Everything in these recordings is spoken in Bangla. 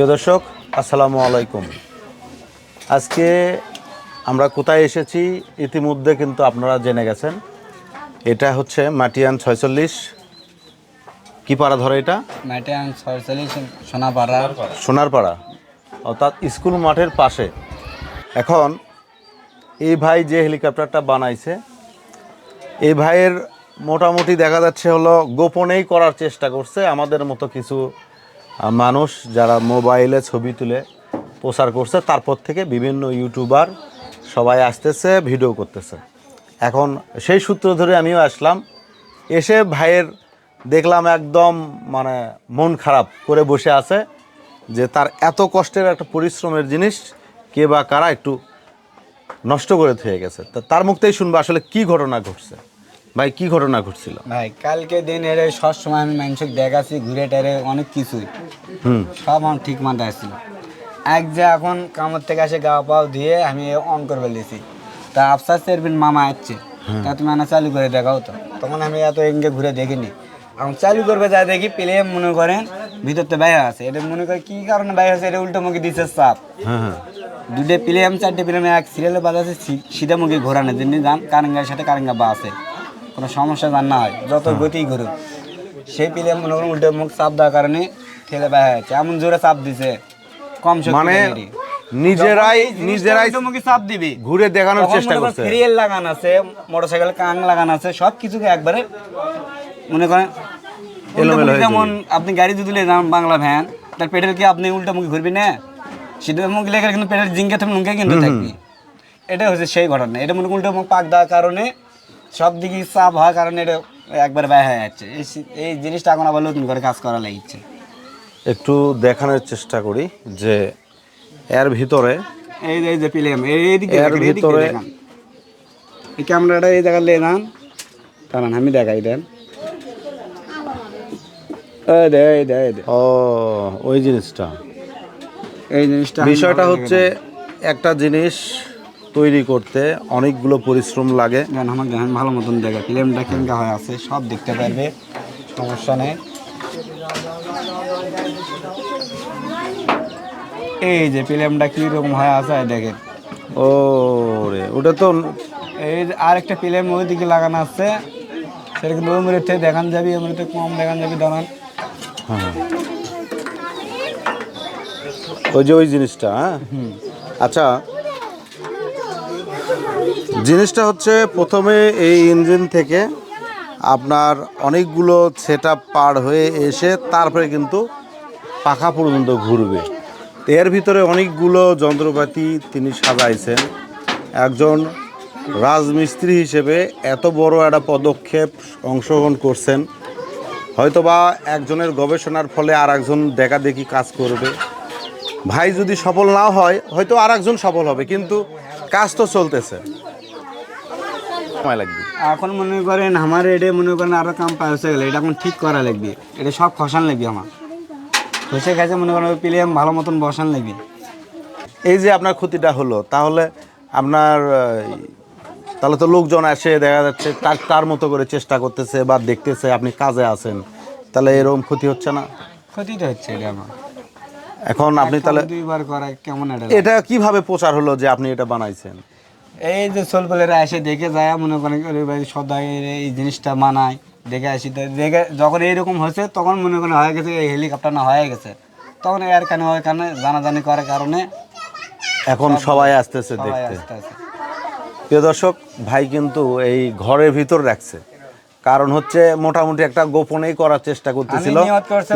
প্রিয় দর্শক আসসালামু আলাইকুম। আজকে আমরা কোথায় এসেছি ইতিমধ্যে কিন্তু আপনারা জেনে গেছেন। এটা হচ্ছে মাটিয়ান ছয়চল্লিশ। কি পাড়া ধরে এটা? ম্যাটান ছয়চল্লিশ সোনাপাড়া। সোনারপাড়া। অর্থাৎ স্কুল মাঠের পাশে। এখন এই ভাই যে হেলিকপ্টারটা বানাইছে এই ভাইয়ের মোটামুটি দেখা যাচ্ছে হলো গোপনেই করার চেষ্টা করছে আমাদের মতো কিছু মানুষ যারা মোবাইলে ছবি তুলে প্রচার করছে, তারপর থেকে বিভিন্ন ইউটিউবার সবাই আসতেছে, ভিডিও করতেছে। এখন সেই সূত্র ধরে আমিও আসলাম। এসে ভাইয়ের দেখলাম একদম মানে মন খারাপ করে বসে আছে যে তার এত কষ্টের একটা পরিশ্রমের জিনিস কে বা কারা একটু নষ্ট করে থেকে গেছে। তা তার মুখতেই শুনব আসলে কি ঘটনা ঘটছে। ভাই কি ঘটনা ঘটছিল? ভাই কালকে দিন এর সব সময় আমি মানুষকে দেখাচ্ছি ঘুরে টেরে অনেক কিছুই। হুম। সব আমার ঠিক মাথায় আসছিল এক যে এখন কামড় থেকে আসে গা পাও দিয়ে আমি অন করে ফেলেছি। তা আফসার চেয়ারম্যান মামা আসছে। তা তুমি আনা চালু করে দেখাও তো। তখন আমি এত এঙ্গে ঘুরে দেখিনি। এখন চালু করবে যা দেখি পেলে মনে করেন ভিতর তো বাইরে আছে। এটা মনে করে কি কারণে বাইরে আছে এটা উল্টো মুখে দিচ্ছে চাপ হ্যাঁ হ্যাঁ। দুটো প্লেয়াম চারটে প্লেয়াম এক সিরিয়ালে বাজাচ্ছে সিধা মুখে ঘোরানোর জন্য যান কারেঙ্গার সাথে কারেঙ্গা বা আছে কোনো সমস্যা যান না হয়। যত গতি ঘুরুক। সেই প্লেয়াম মনে করুন উল্টো মুখ চাপ দেওয়ার কারণে ঠেলে বাইরে আছে এমন জোরে চাপ দিছে কম মানে নিজেরাই নিজেরাই মুখে চাপ দিবি ঘুরে দেখানোর চেষ্টা করছে। ফ্রিয়েল লাগানো আছে মোটরসাইকেল কাং লাগানো আছে সব কিছুকে একবারে মনে করেন এলোমেলো হয়ে যেমন আপনি গাড়ি যদি যান বাংলা ভ্যান তার পেটের কি আপনি উল্টো মুখে ঘুরবি না? সিধা মুখ লেগে কিন্তু পেটের জিঙ্গে তুমি মুখে কিন্তু থাকবি। এটা হচ্ছে সেই ঘটনা। এটা মনে করেন উল্টো মুখ পাক দেওয়ার কারণে সব দিকে চাপ হওয়ার কারণে এটা একবার ব্যয় হয়ে যাচ্ছে। এই এই জিনিসটা এখন আবার নতুন করে কাজ করা লাগছে। একটু দেখানোর চেষ্টা করি যে এর ভিতরে এই যে এই যে পিলিয়াম এইদিকে এর ভিতরে-। এই ক্যামেরাটা এই জায়গায় লে যান কারণ আমি দেখাই দেন। এই দে এই দে ও ওই জিনিসটা। এই জিনিসটা বিষয়টা হচ্ছে একটা জিনিস তৈরি করতে অনেকগুলো পরিশ্রম লাগে। আমার দেখেন ভালো মতন দেখা। ফিল্মটা কেমন হয়ে আছে সব দেখতে পারবে সমস্যা নেই। এই যে ফিল্মটা কীরকম হয়ে আছে দেখেন। ও রে ওটা তো এই যে আরেকটা ফিল্ম ওই দিকে লাগানো আছে সেটা কিন্তু ওই মুহূর্তে দেখান যাবি ওই মুহূর্তে কম দেখান যাবি দাঁড়ান। হ্যাঁ ওই যে ওই জিনিসটা হ্যাঁ? আচ্ছা জিনিসটা হচ্ছে প্রথমে এই ইঞ্জিন থেকে আপনার অনেকগুলো সেট পার হয়ে এসে তারপরে কিন্তু পাখা পর্যন্ত ঘুরবে। এর ভিতরে অনেকগুলো যন্ত্রপাতি তিনি সাজাইছেন। একজন রাজমিস্ত্রি হিসেবে এত বড় একটা পদক্ষেপ অংশগ্রহণ করছেন। হয়তোবা একজনের গবেষণার ফলে আর একজন দেখা দেখি কাজ করবে। ভাই যদি সফল না হয়, হয়তো আর সফল হবে, কিন্তু কাজ তো চলতেছে। সময় লাগবে। এখন মনে করেন আমার এটা মনে করেন আরও কাম পাওয়া গেলে এটা এখন ঠিক করা লাগবে। এটা সব খসান লাগবে আমার। খসে গেছে মনে করেন প্লেয়াম ভালো মতন বসান লাগবে। এই যে আপনার ক্ষতিটা হলো তাহলে আপনার তাহলে তো লোকজন আসে দেখা যাচ্ছে তার তার মতো করে চেষ্টা করতেছে বা দেখতেছে আপনি কাজে আছেন তাহলে এরকম ক্ষতি হচ্ছে না? ক্ষতিটা হচ্ছে এটা আমার। এখন আপনি তাহলে দুইবার করা কেমন এটা এটা কীভাবে প্রচার হলো যে আপনি এটা বানাইছেন? এই যে সোলপলেরা এসে দেখে যায় মনে করেন ওরে ভাই সদাই এই জিনিসটা মানায়। দেখে আসি তো দেখে যখন এইরকম হয়েছে তখন মনে করেন হয়ে গেছে এই হেলিকপ্টার না হয়ে গেছে। তখন এর কানে ওই কানে জানাজানি করার কারণে এখন সবাই আসতেছে দেখতে। প্রিয় দর্শক ভাই কিন্তু এই ঘরের ভিতর রাখছে। কারণ হচ্ছে মোটামুটি একটা গোপনেই করার চেষ্টা করতেছিল।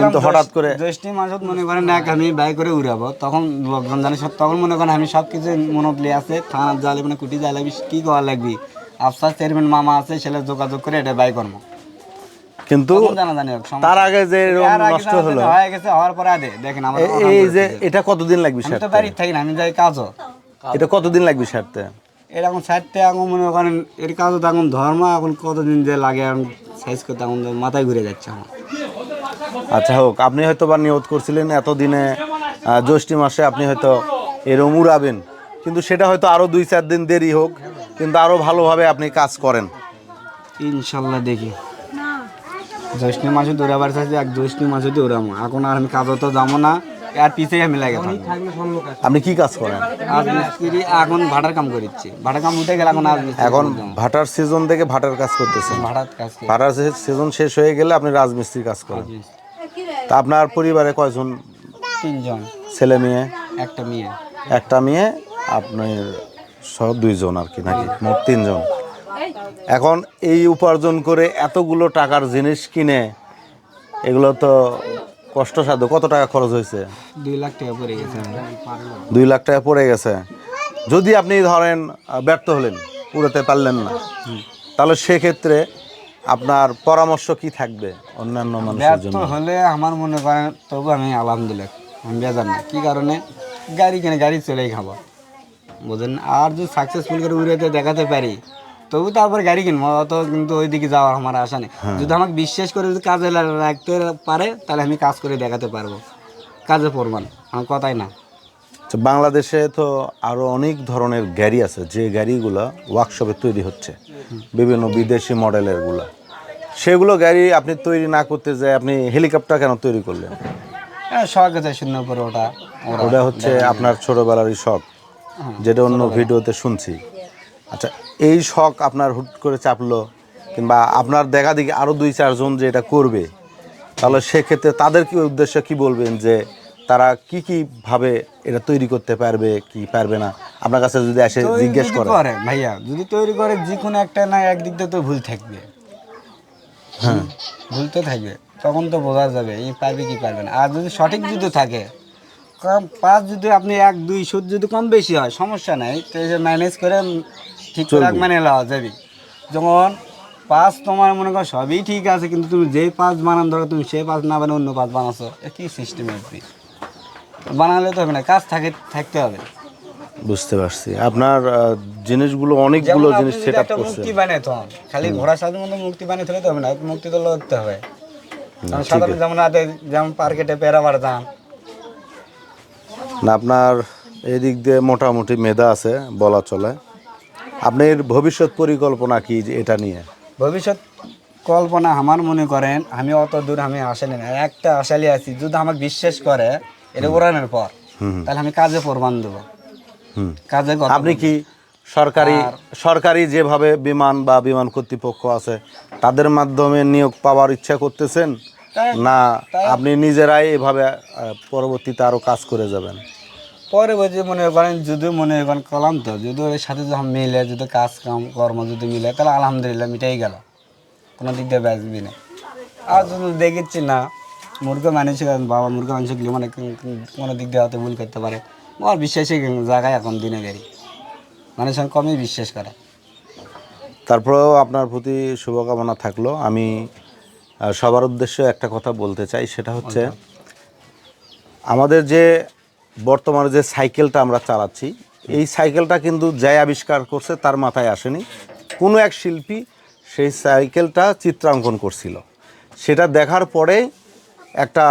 কিন্তু হঠাৎ করে জ্যৈষ্ঠী মাসত মনে করেন এক আমি বাই করে উড়াবো। তখন লোকজন জানে সব তখন মনে করেন আমি সব কিছু মনোবলি আছে থানার জালে মানে কুটি জালে কি করা লাগবি? আফসার চেয়ারম্যান মামা আছে সেটা যোগাযোগ করে এটা বাই করব। কিন্তু তার আগে যে নষ্ট হলো। হয়ে গেছে হওয়ার পরে আদে দেখেন আমার এই যে এটা কতদিন লাগবে আমি তো বাড়ি থাকি না আমি যাই কাজও। এটা কতদিন লাগবে সারতে? এরকম সাইডতে এখন মনে করেন এর কাজও তো এখন ধর্ম এখন কতদিন যে লাগে এখন সাইজ করতে এখন মাথায় ঘুরে যাচ্ছে আমার। আচ্ছা হোক আপনি হয়তো বা নিয়ত করছিলেন এতদিনে জ্যৈষ্ঠী মাসে আপনি হয়তো এরম উড়াবেন। কিন্তু সেটা হয়তো আরও দুই চার দিন দেরি হোক কিন্তু আরও ভালোভাবে আপনি কাজ করেন। ইনশাল্লাহ দেখি। জ্যৈষ্ঠী মাসে দৌড়াবার চাইছি এক জ্যৈষ্ঠী মাসে দৌড়াবো। এখন আর আমি কাজও তো যাব না। আর পিছেই আমি লাগে আপনি কি কাজ করেন? আজ মিস্ত্রি এখন ভাড়ার কাম করিচ্ছি। ভাড়ার কাম উঠে গেলে এখন আজ এখন ভাটার সিজন থেকে ভাটার কাজ করতেছেন। ভাড়ার কাজ ভাটার সিজন শেষ হয়ে গেলে আপনি রাজমিস্ত্রির কাজ করেন। তা আপনার পরিবারে কয়জন তিনজন। ছেলে মেয়ে? একটা মেয়ে। একটা মেয়ে আপনার সহ দুইজন আর কি নাকি? মোট তিনজন। এখন এই উপার্জন করে এতগুলো টাকার জিনিস কিনে এগুলো তো কষ্টসাধ্য কত টাকা খরচ হয়েছে? দুই লাখ টাকা পড়ে গেছে দুই লাখ টাকা পড়ে গেছে। যদি আপনি ধরেন ব্যর্থ হলেন উড়াতে পারলেন না তাহলে সেক্ষেত্রে আপনার পরামর্শ কি থাকবে অন্যান্য মানুষের ব্যর্থ জন্য? হলে আমার মনে করেন তবু আমি আলহামদুলিল্লাহ আমি বেজার না। কি কারণে? গাড়ি কিনে গাড়ি চলেই খাব। বুঝেন? আর যদি সাকসেসফুল করে উড়াতে দেখাতে পারি তবু তারপর গাড়ি কিনবো অত কিন্তু ওইদিকে যাওয়ার আমার আশা নেই। যদি আমাকে বিশ্বাস করে যদি কাজে রাখতে পারে তাহলে আমি কাজ করে দেখাতে পারব। কাজে প্রমাণ আমার কথাই না। বাংলাদেশে তো আরও অনেক ধরনের গাড়ি আছে যে গাড়িগুলো ওয়ার্কশপে তৈরি হচ্ছে। বিভিন্ন বিদেশি মডেলেরগুলা। সেগুলো গাড়ি আপনি তৈরি না করতে যায় আপনি হেলিকপ্টার কেন তৈরি করলেন? হ্যাঁ, শখ আছে শূন্য উপরে ওটা ওটা হচ্ছে আপনার ছোটবেলারই শখ যেটা অন্য ভিডিওতে শুনছি। আচ্ছা এই শখ আপনার হুট করে চাপলো কিংবা আপনার দেখা দেখি আরও দুই চারজন যে এটা করবে তাহলে সেক্ষেত্রে তাদের কি উদ্দেশ্যে কি বলবেন যে তারা কি কি ভাবে এটা তৈরি করতে পারবে কি পারবে না? আপনার কাছে যদি এসে জিজ্ঞেস করে। ভাইয়া যদি তৈরি করে যে কোনো একটা না একদিক দিয়ে তো ভুল থাকবে। হ্যাঁ। ভুল তো থাকবে তখন তো বোঝা যাবে এই পারবে কি পারবে না। আর যদি সঠিক যদি থাকে পাঁচ যদি আপনি এক দুই সুদ যদি কম বেশি হয় সমস্যা নাই। তো ম্যানেজ করে ঠিক করে চলবে। মানে লওয়া যাবে। যেমন পাঁচ তোমার মনে করো সবই ঠিক আছে কিন্তু তুমি যেই পাঁচ বানান ধরো তুমি সেই পাঁচ না বানিয়ে অন্য পাঁচ বানাচ্ছো এ কি সিস্টেম কি বানালে তো হবে না কাজ থাকে থাকতে হবে। বুঝতে পারছি। আপনার জিনিসগুলো অনেকগুলো জিনিস সেট আপ করছে মূর্তি বানিয়ে তখন খালি ঘোড়া সাথে মতো মূর্তি বানিয়ে ফেলে তো হবে না মুক্তি তো লাগতে হবে। সাধারণ যেমন আগে যেমন পার্কেটে পেরা বাড়তাম না আপনার এদিক দিয়ে মোটামুটি মেধা আছে বলা চলে। আপনার ভবিষ্যৎ পরিকল্পনা কি এটা নিয়ে? ভবিষ্যৎ কল্পনা আমার মনে করেন আমি অত দূর আমি আসেনি না। একটা আশালি আছি যদি আমাকে বিশ্বাস করে এটা উড়ানোর পর তাহলে আমি কাজে প্রমাণ দেবো। কাজে আপনি কি সরকারি সরকারি যেভাবে বিমান বা বিমান কর্তৃপক্ষ আছে তাদের মাধ্যমে নিয়োগ পাওয়ার ইচ্ছা করতেছেন? না আপনি নিজেরাই এভাবে পরবর্তীতে আরও কাজ করে যাবেন? পরে বলছি মনে করেন যদি মনে করেন কলাম তো যদি ওর সাথে যখন মিলে যদি কাজ কাম কর্ম যদি মিলে তাহলে আলহামদুলিল্লাহ মিটাই গেল। কোনো দিক দিয়ে বাঁচবি না আর যদি দেখেছি না মূর্খ মানুষ বাবা মূর্খ মানুষ গেলে মানে কোন- দিক দিয়ে হয়তো ভুল করতে পারে। আমার বিশ্বাসী জায়গায় এখন দিনে গাড়ি মানুষ এখন কমই বিশ্বাস করে। তারপরেও আপনার প্রতি শুভকামনা থাকল। আমি সবার উদ্দেশ্যে একটা কথা বলতে চাই সেটা হচ্ছে আমাদের যে বর্তমানে যে সাইকেলটা আমরা চালাচ্ছি, এই সাইকেলটা কিন্তু যাই আবিষ্কার করছে তার মাথায় আসেনি। কোনো এক শিল্পী সেই সাইকেলটা চিত্রাঙ্কন করছিল। সেটা দেখার পরে একটা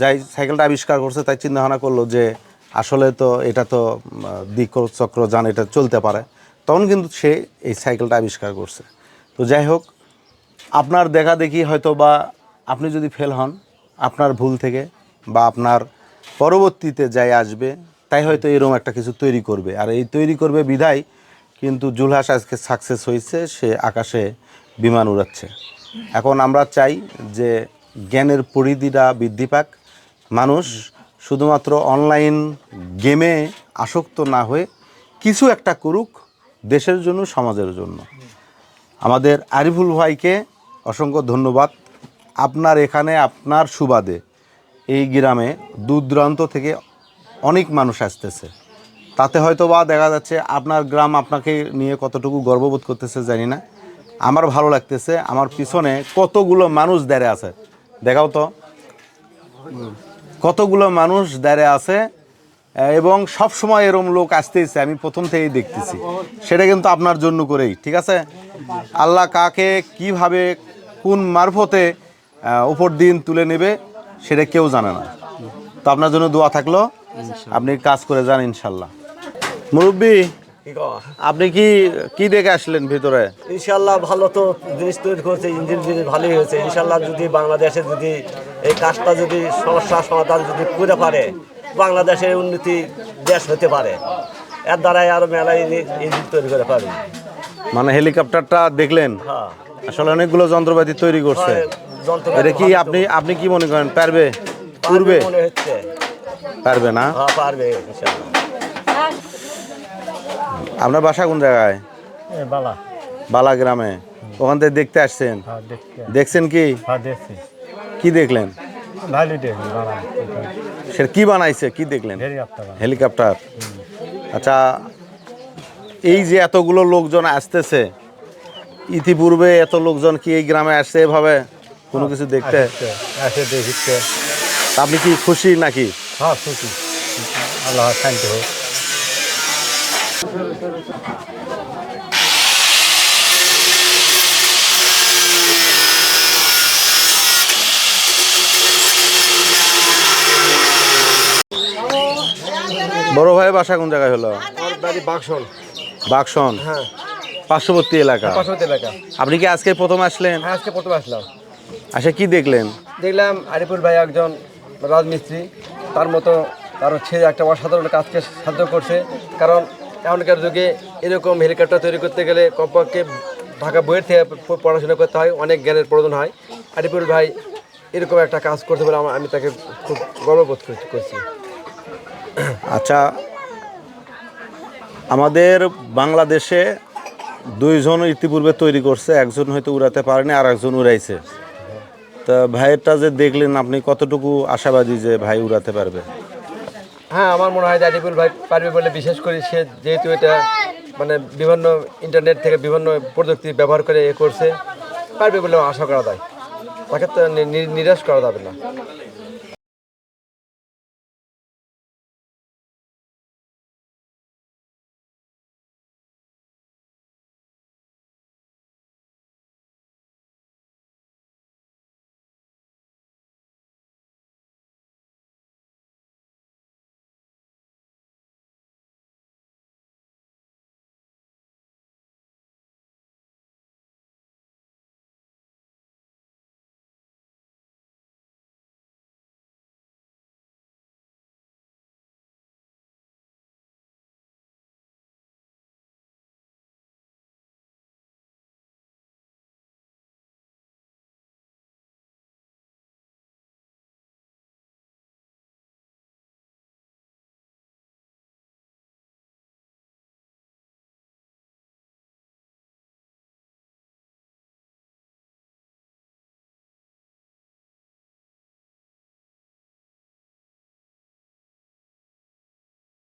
যাই সাইকেলটা আবিষ্কার করছে, তাই চিন্তা ভাবনা করল যে আসলে তো এটা তো দিক চক্র যান এটা চলতে পারে। তখন কিন্তু সে এই সাইকেলটা আবিষ্কার করছে। তো যাই হোক, আপনার দেখা দেখি হয়তো বা আপনি যদি ফেল হন, আপনার ভুল থেকে বা আপনার পরবর্তীতে যাই আসবে, তাই হয়তো এরকম একটা কিছু তৈরি করবে। আর এই তৈরি করবে বিধায় কিন্তু জুলহাস আজকে সাকসেস হয়েছে, সে আকাশে বিমান উড়াচ্ছে। এখন আমরা চাই যে জ্ঞানের পরিধিটা বৃদ্ধি পাক। মানুষ শুধুমাত্র অনলাইন গেমে আসক্ত না হয়ে কিছু একটা করুক দেশের জন্য, সমাজের জন্য। আমাদের আরিফুল ভাইকে অসংখ্য ধন্যবাদ। আপনার এখানে আপনার সুবাদে এই গ্রামে দূর দূরান্ত থেকে অনেক মানুষ আসতেছে। তাতে হয়তো বা দেখা যাচ্ছে আপনার গ্রাম আপনাকে নিয়ে কতটুকু গর্ববোধ করতেছে জানি না। আমার ভালো লাগতেছে, আমার পিছনে কতগুলো মানুষ দাঁড়িয়ে আছে। দেখাও তো। কতগুলো মানুষ দাঁড়িয়ে আছে এবং সব সময় এরম লোক আসতেইছে, আমি প্রথম থেকেই দেখতেছি। সেটা কিন্তু আপনার জন্য করেই, ঠিক আছে? আল্লাহ কাকে কীভাবে কোন মারফতে উপর দিন তুলে নেবে সেটা কেউ জানে না। তো আপনার জন্য দোয়া থাকল। আপনি কাজ করে যান ইনশাল্লাহ। মুরব্বী আপনি কি কি দেখে আসলেন ভিতরে? ইনশাল্লাহ ভালো তো জিনিস তৈরি করছে ইঞ্জিন জিনিস ভালোই হয়েছে। ইনশাল্লাহ যদি বাংলাদেশে যদি এই কাজটা যদি সমস্যা সমাধান যদি করে পারে বাংলাদেশের উন্নতি দেশ হতে পারে। এর দ্বারাই আরও মেলায় ইঞ্জিন তৈরি করে পারে। মানে হেলিকপ্টারটা দেখলেন? হ্যাঁ। আসলে অনেকগুলো যন্ত্রপাতি তৈরি করছে। এটা কি আপনি আপনি কি মনে করেন পারবে? পারবে পূর্বে মনে হচ্ছে। পারবে না? হ্যাঁ পারবে আপনার বাসা কোন জায়গায়? বালা। বালা গ্রামে। ওখান থেকে দেখতে আসছেন? হ্যাঁ দেখছেন কি? হ্যাঁ কি দেখলেন? ভালোই দেখি বালা। সে কি বানাইছে কি দেখলেন? হেলিকপ্টার। আচ্ছা এই যে এতগুলো লোকজন আসতেছে ইতিপূর্বে এত লোকজন কি এই গ্রামে আসছে এভাবে? কোনো কিছু দেখতে? এসে দেখিচ্ছে আপনি কি খুশি নাকি? হ্যাঁ খুশি। আল্লাহ শান্তি হোক। বড় ভাই বাসা কোন জায়গায় হলো? বাড়ি বাক্সন বাকশন। হ্যাঁ। পার্শ্ববর্তী এলাকা। পার্শ্ববর্তী এলাকা। আপনি কি আজকে প্রথম আসলেন? হ্যাঁ আজকে প্রথম আসলাম। আচ্ছা কি দেখলেন? দেখলাম আরিফুল ভাই একজন রাজমিস্ত্রি। তার মতো তার ছেলে একটা অসাধারণ কাজকে সাহায্য করছে। কারণ এখনকার যুগে এরকম হেলিকপ্টার তৈরি করতে গেলে কমপক্ষে ঢাকা বইয়ের থেকে পড়াশোনা করতে হয় অনেক জ্ঞানের প্রয়োজন হয়। আরিফুল ভাই এরকম একটা কাজ করতে বলে আমি তাকে খুব গর্ববোধ করছি। আচ্ছা আমাদের বাংলাদেশে দুইজন ইতিপূর্বে তৈরি করছে, একজন হয়তো উড়াতে পারেনি আর একজন উড়াইছে। তা ভাইয়েরটা যে দেখলেন আপনি, কতটুকু আশাবাদী যে ভাই উড়াতে পারবে? হ্যাঁ আমার মনে হয় যে ভাই পারবে বলে বিশেষ করে সে যেহেতু এটা মানে বিভিন্ন ইন্টারনেট থেকে বিভিন্ন প্রযুক্তি ব্যবহার করে এ করছে, পারবে বলে আশা করা যায়। তাকে তো নিরাশ করা যাবে না।